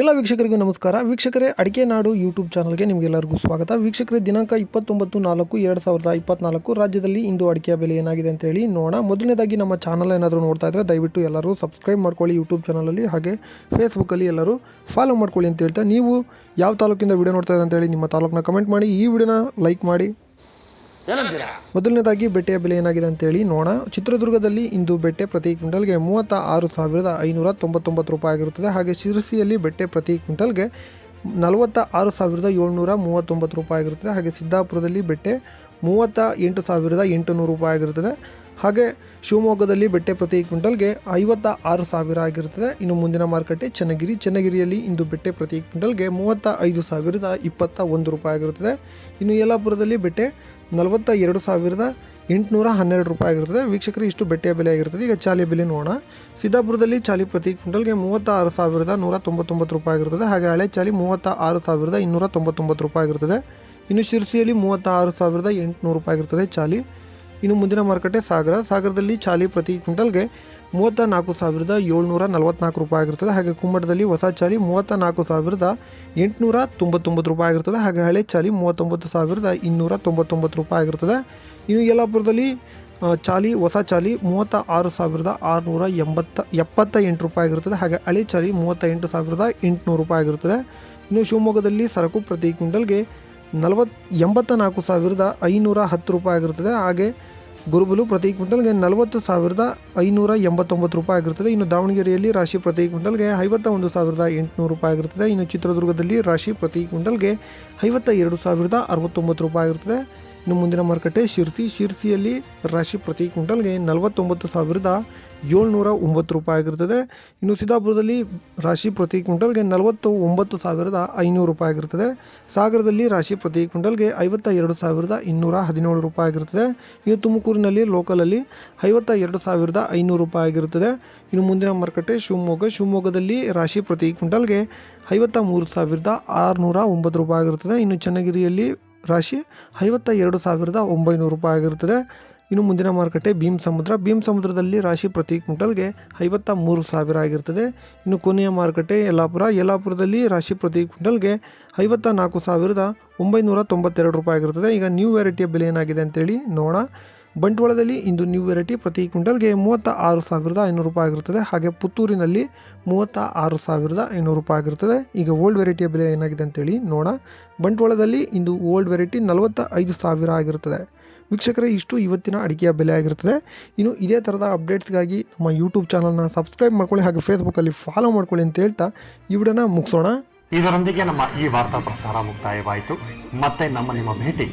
ಎಲ್ಲ ವೀಕ್ಷಕರಿಗೂ ನಮಸ್ಕಾರ. ವೀಕ್ಷಕರೇ, ಅಡಿಕೆ ನಾಡು ಯೂಟ್ಯೂಬ್ ಚಾನಲ್ಗೆ ನಿಮಗೆಲ್ಲರಿಗೂ ಸ್ವಾಗತ. ವೀಕ್ಷಕರೇ, ದಿನಾಂಕ ಇಪ್ಪತ್ತೊಂಬತ್ತು ನಾಲ್ಕು ಎರಡು ಸಾವಿರದ ಇಪ್ಪತ್ನಾಲ್ಕು. ರಾಜ್ಯದಲ್ಲಿ ಇಂದು ಅಡಿಕೆಯ ಬೆಲೆ ಏನಾಗಿದೆ ಅಂತ ಹೇಳಿ ನೋಡೋಣ. ಮೊದಲನೇದಾಗಿ ನಮ್ಮ ಚಾನಲ್ ಏನಾದರೂ ನೋಡ್ತಾ ಇದ್ದರೆ ದಯವಿಟ್ಟು ಎಲ್ಲರೂ ಸಬ್ಸ್ಕ್ರೈಬ್ ಮಾಡ್ಕೊಳ್ಳಿ ಯೂಟ್ಯೂಬ್ ಚಾನಲಲ್ಲಿ ಹಾಗೆ ಫೇಸ್ಬುಕ್ಕಲ್ಲಿ ಎಲ್ಲರೂ ಫಾಲೋ ಮಾಡ್ಕೊಳ್ಳಿ ಅಂತ ಹೇಳ್ತಾ. ನೀವು ಯಾವ ತಾಲೂಕಿಂದ ವಿಡಿಯೋ ನೋಡ್ತಾ ಅಂತ ಹೇಳಿ ನಿಮ್ಮ ತಾಲೂಕನ್ನ ಕಮೆಂಟ್ ಮಾಡಿ. ಈ ವಿಡಿಯೋನ ಲೈಕ್ ಮಾಡಿ. ಮೊದಲನೇದಾಗಿ ಬೆಟ್ಟೆಯ ಬೆಲೆ ಏನಾಗಿದೆ ಅಂತೇಳಿ ನೋಡೋಣ. ಚಿತ್ರದುರ್ಗದಲ್ಲಿ ಇಂದು ಬೆಟ್ಟೆ ಪ್ರತಿ ಕ್ವಿಂಟಲ್ಗೆ ಮೂವತ್ತ ಆರು ಸಾವಿರದ ಐನೂರ ತೊಂಬತ್ತೊಂಬತ್ತು ರೂಪಾಯಿ ಆಗಿರುತ್ತದೆ. ಹಾಗೆ ಶಿರಸಿಯಲ್ಲಿ ಬೆಟ್ಟೆ ಪ್ರತಿ ಕ್ವಿಂಟಲ್ಗೆ ನಲವತ್ತ ಆರು ಸಾವಿರದ ಏಳ್ನೂರ ಮೂವತ್ತೊಂಬತ್ತು ರೂಪಾಯಿ ಆಗಿರುತ್ತದೆ. ಹಾಗೆ ಸಿದ್ದಾಪುರದಲ್ಲಿ ಬೆಟ್ಟೆ ಮೂವತ್ತ ಎಂಟು ಸಾವಿರದ ಎಂಟುನೂರು ರೂಪಾಯಿ ಆಗಿರುತ್ತದೆ. ಹಾಗೆ ಶಿವಮೊಗ್ಗದಲ್ಲಿ ಬೆಟ್ಟೆ ಪ್ರತಿ ಕ್ವಿಂಟಲ್ಗೆ ಐವತ್ತ ಆರು ಸಾವಿರ ಆಗಿರುತ್ತದೆ. ಇನ್ನು ಮುಂದಿನ ಮಾರುಕಟ್ಟೆ ಚನ್ನಗಿರಿ. ಚನ್ನಗಿರಿಯಲ್ಲಿ ಇಂದು ಬೆಟ್ಟೆ ಪ್ರತಿ ಕ್ವಿಂಟಲ್ಗೆ ಮೂವತ್ತ ಐದು ಸಾವಿರದ ಇಪ್ಪತ್ತ ಒಂದು ರೂಪಾಯಿ ಆಗಿರುತ್ತದೆ. ಇನ್ನು ಯಲ್ಲಾಪುರದಲ್ಲಿ ಬೆಟ್ಟೆ ನಲವತ್ತ ಎರಡು ಸಾವಿರದ ಎಂಟುನೂರ ಹನ್ನೆರಡು ರೂಪಾಯಿ ಆಗಿರ್ತದೆ. ವೀಕ್ಷಕರು, ಇಷ್ಟು ಬೆಟ್ಟೆಯ ಬೆಲೆ ಆಗಿರ್ತದೆ. ಈಗ ಚಾಲಿ ಬೆಲೆ ನೋಡೋಣ. ಸಿದ್ದಾಪುರದಲ್ಲಿ ಚಾಲಿ ಪ್ರತಿ ಕ್ವಿಂಟಲ್ಗೆ ಮೂವತ್ತ ಆರು ಸಾವಿರದ ನೂರ ತೊಂಬತ್ತೊಂಬತ್ತು ರೂಪಾಯಿ ಆಗಿರ್ತದೆ. ಹಾಗೆ ಹಳೆ ಚಾಲಿ ಮೂವತ್ತ ಆರು ಸಾವಿರದ ಇನ್ನೂರ ತೊಂಬತ್ತೊಂಬತ್ತು ರೂಪಾಯಿ ಆಗಿರ್ತದೆ. ಇನ್ನು ಶಿರ್ಸಿಯಲ್ಲಿ ಮೂವತ್ತ ಆರು ಸಾವಿರದ ಎಂಟುನೂರು ರೂಪಾಯಿ ಆಗಿರ್ತದೆ ಚಾಲಿ. ಇನ್ನು ಮುಂದಿನ ಮಾರುಕಟ್ಟೆ ಸಾಗರ. ಸಾಗರದಲ್ಲಿ ಚಾಲಿ ಪ್ರತಿ ಕ್ವಿಂಟಲ್ಗೆ ಮೂವತ್ತ ನಾಲ್ಕು ಸಾವಿರದ ಏಳ್ನೂರ ನಲವತ್ನಾಲ್ಕು ರೂಪಾಯಿ ಆಗಿರ್ತದೆ. ಹಾಗೆ ಕುಮ್ಮಟದಲ್ಲಿ ಹೊಸ ಚಾಲಿ ಮೂವತ್ತ ನಾಲ್ಕು ಸಾವಿರದ ಎಂಟುನೂರ ತೊಂಬತ್ತೊಂಬತ್ತು ರೂಪಾಯಿ ಆಗಿರ್ತದೆ. ಹಾಗೆ ಹಳೆ ಚಾಲಿ ಮೂವತ್ತೊಂಬತ್ತು ಸಾವಿರದ ಇನ್ನೂರ ತೊಂಬತ್ತೊಂಬತ್ತು ರೂಪಾಯಿ ಆಗಿರ್ತದೆ. ಇನ್ನು ಯಲ್ಲಾಪುರದಲ್ಲಿ ಚಾಲಿ, ಹೊಸ ಚಾಲಿ ಮೂವತ್ತ ಆರು ಸಾವಿರದ ಆರುನೂರ ಎಂಬತ್ತ, ಎಪ್ಪತ್ತ ಎಂಟು ರೂಪಾಯಿ ಆಗಿರ್ತದೆ. ಹಾಗೆ ಹಳೆ ಚಾಲಿ ಮೂವತ್ತ ಎಂಟು ಸಾವಿರದ ಎಂಟುನೂರು ರೂಪಾಯಿ ಆಗಿರ್ತದೆ. ಇನ್ನು ಶಿವಮೊಗ್ಗದಲ್ಲಿ ಸರಕು ಪ್ರತಿ ಕ್ವಿಂಟಲ್ಗೆ ನಲವತ್ತು ಎಂಬತ್ತ ನಾಲ್ಕು ಸಾವಿರದ ಐನೂರ ಹತ್ತು ರೂಪಾಯಿ ಆಗಿರುತ್ತದೆ ಹಾಗೆ ಗುರುಬಲು ಪ್ರತಿ ಕ್ವಿಂಟಲ್ಗೆ ನಲವತ್ತು ಸಾವಿರದ ಐನೂರ ಎಂಬತ್ತೊಂಬತ್ತು ರೂಪಾಯಿ ಆಗಿರುತ್ತದೆ ಇನ್ನು ದಾವಣಗೆರೆಯಲ್ಲಿ ರಾಶಿ ಪ್ರತಿ ಕ್ವಿಂಟಲ್ಗೆ ಐವತ್ತ ಒಂದು ಸಾವಿರದ ಎಂಟುನೂರು ರೂಪಾಯಿ ಆಗಿರುತ್ತದೆ ಇನ್ನು ಚಿತ್ರದುರ್ಗದಲ್ಲಿ ರಾಶಿ ಪ್ರತಿ ಕ್ವಿಂಟಲ್ಗೆ ಐವತ್ತ ಎರಡು ಸಾವಿರದ ಅರವತ್ತೊಂಬತ್ತು ರೂಪಾಯಿ ಆಗಿರುತ್ತದೆ ಇನ್ನು ಮುಂದಿನ ಮಾರುಕಟ್ಟೆ ಶಿರ್ಸಿ. ಶಿರ್ಸಿಯಲ್ಲಿ ರಾಶಿ ಪ್ರತಿ ಕ್ವಿಂಟಲ್ಗೆ ನಲವತ್ತೊಂಬತ್ತು ಸಾವಿರದ ಏಳ್ನೂರ ಒಂಬತ್ತು ರೂಪಾಯಿ ಆಗಿರ್ತದೆ ಇನ್ನು ಸಿದ್ದಾಪುರದಲ್ಲಿ ರಾಶಿ ಪ್ರತಿ ಕ್ವಿಂಟಲ್ಗೆ ನಲವತ್ತು ಒಂಬತ್ತು ಸಾವಿರದ ಐನೂರು ರೂಪಾಯಿ ಆಗಿರುತ್ತದೆ. ಸಾಗರದಲ್ಲಿ ರಾಶಿ ಪ್ರತಿ ಕ್ವಿಂಟಲ್ಗೆ ಐವತ್ತ ಎರಡು ಸಾವಿರದ ಇನ್ನೂರ ಹದಿನೇಳು ರೂಪಾಯಿ ಆಗಿರುತ್ತದೆ. ಇನ್ನು ತುಮಕೂರಿನಲ್ಲಿ ಲೋಕಲಲ್ಲಿ ಐವತ್ತ ಎರಡು ಸಾವಿರದ ಐನೂರು ರೂಪಾಯಿ ಆಗಿರುತ್ತದೆ. ಇನ್ನು ಮುಂದಿನ ಮಾರುಕಟ್ಟೆ ಶಿವಮೊಗ್ಗ. ಶಿವಮೊಗ್ಗದಲ್ಲಿ ರಾಶಿ ಪ್ರತಿ ಕ್ವಿಂಟಲ್ಗೆ ಐವತ್ತ ಮೂರು ಸಾವಿರದ ಆರುನೂರ ಒಂಬತ್ತು ರೂಪಾಯಿ ಆಗಿರುತ್ತದೆ. ಇನ್ನು ಚನ್ನಗಿರಿಯಲ್ಲಿ ರಾಶಿ ಐವತ್ತ ಎರಡು ಸಾವಿರದ ಒಂಬೈನೂರು ರೂಪಾಯಿ ಆಗಿರುತ್ತದೆ. ಇನ್ನು ಮುಂದಿನ ಮಾರುಕಟ್ಟೆ ಭೀಮ್ ಸಮುದ್ರ. ಭೀಮ್ ಸಮುದ್ರದಲ್ಲಿ ರಾಶಿ ಪ್ರತಿ ಕ್ವಿಂಟಲ್ಗೆ ಐವತ್ತ ಮೂರು ಸಾವಿರ ಆಗಿರ್ತದೆ ಇನ್ನು ಕೊನೆಯ ಮಾರುಕಟ್ಟೆ ಯಲ್ಲಾಪುರ. ಯಲ್ಲಾಪುರದಲ್ಲಿ ರಾಶಿ ಪ್ರತಿ ಕ್ವಿಂಟಲ್ಗೆ ಐವತ್ತ ನಾಲ್ಕು ಸಾವಿರದ ಒಂಬೈನೂರ ತೊಂಬತ್ತೆರಡು ರೂಪಾಯಿ ಆಗಿರ್ತದೆ ಈಗ ನ್ಯೂ ವೆರೈಟಿಯ ಬೆಲೆ ಏನಾಗಿದೆ ಅಂತೇಳಿ ನೋಡೋಣ. ಬಂಟ್ವಾಳದಲ್ಲಿ ಇಂದು ನ್ಯೂ ವೆರೈಟಿ ಪ್ರತಿ ಕ್ವಿಂಟಲ್ಗೆ ಮೂವತ್ತ ಆರು ಸಾವಿರದ ಐನೂರು ರೂಪಾಯಿ ಆಗಿರುತ್ತದೆ. ಹಾಗೆ ಪುತ್ತೂರಿನಲ್ಲಿ ಮೂವತ್ತ ಆರು ಸಾವಿರದ ಐನೂರು ರೂಪಾಯಿ ಆಗಿರುತ್ತದೆ. ಈಗ ಓಲ್ಡ್ ವೆರೈಟಿಯ ಬೆಲೆ ಏನಾಗಿದೆ ಅಂತೇಳಿ ನೋಡೋಣ. ಬಂಟ್ವಾಳದಲ್ಲಿ ಇಂದು ಓಲ್ಡ್ ವೆರೈಟಿ ನಲವತ್ತ ಐದು ಸಾವಿರ ಆಗಿರುತ್ತದೆ. ವೀಕ್ಷಕರೇ, ಇಷ್ಟು ಇವತ್ತಿನ ಅಡಿಕೆಯ ಬೆಲೆ ಆಗಿರುತ್ತದೆ. ಇನ್ನು ಇದೇ ಥರದ ಅಪ್ಡೇಟ್ಸ್ಗಾಗಿ ನಮ್ಮ ಯೂಟ್ಯೂಬ್ ಚಾನಲ್ನ ಸಬ್ಸ್ಕ್ರೈಬ್ ಮಾಡ್ಕೊಳ್ಳಿ ಹಾಗೆ ಫೇಸ್ಬುಕ್ಕಲ್ಲಿ ಫಾಲೋ ಮಾಡ್ಕೊಳ್ಳಿ ಅಂತ ಹೇಳ್ತಾ ಈ ವಿಡಿಯೋನ ಮುಗಿಸೋಣ. ಇದರೊಂದಿಗೆ ನಮ್ಮ ಈ ವಾರ್ತಾ ಪ್ರಸಾರ ಮುಕ್ತಾಯವಾಯಿತು. ಮತ್ತೆ ನಮ್ಮ ನಿಮ್ಮ ಭೇಟಿ.